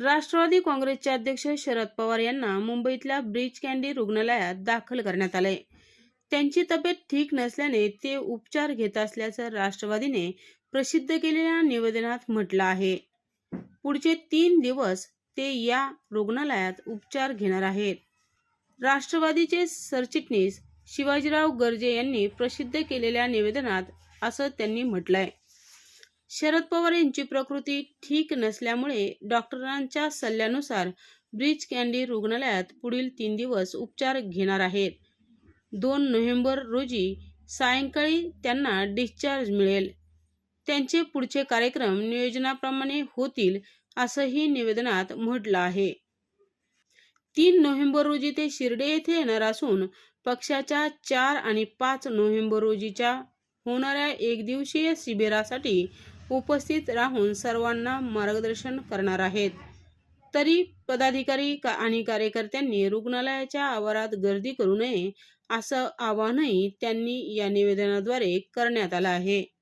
राष्ट्रवादी काँग्रेसचे अध्यक्ष शरद पवार यांना मुंबईतल्या ब्रीच कँडी रुग्णालयात दाखल करण्यात आले त्यांची तब्येत ठीक नसल्याने ते उपचार घेत असल्याचं राष्ट्रवादीने प्रसिद्ध केलेल्या निवेदनात म्हटलं आहे. पुढचे तीन दिवस ते या रुग्णालयात उपचार घेणार आहेत. राष्ट्रवादीचे सरचिटणीस शिवाजीराव गर्जे यांनी प्रसिद्ध केलेल्या निवेदनात असं त्यांनी म्हटलंय. शरद पवार यांची प्रकृती ठीक नसल्यामुळे डॉक्टरांच्या सल्ल्यानुसार ब्रिज कँडी रुग्णालयात पुढील तीन दिवस उपचार घेणार आहेत. दोन नोव्हेंबर रोजी सायंकाळी त्यांना डिस्चार्ज मिळेल. त्यांचे पुढचे कार्यक्रम नियोजनाप्रमाणे होतील असंही निवेदनात म्हटलं आहे. तीन नोव्हेंबर रोजी ते शिर्डे येथे येणार असून पक्षाच्या चार आणि पाच नोव्हेंबर रोजीच्या होणाऱ्या एकदिवसीय शिबिरासाठी उपस्थित राहून सर्वांना मार्गदर्शन करणार आहेत. तरी पदाधिकारी का- आणि कार्यकर्त्यांनी रुग्णालयाच्या आवारात गर्दी करू नये असं आवाहनही त्यांनी या निवेदनाद्वारे करण्यात आलं आहे.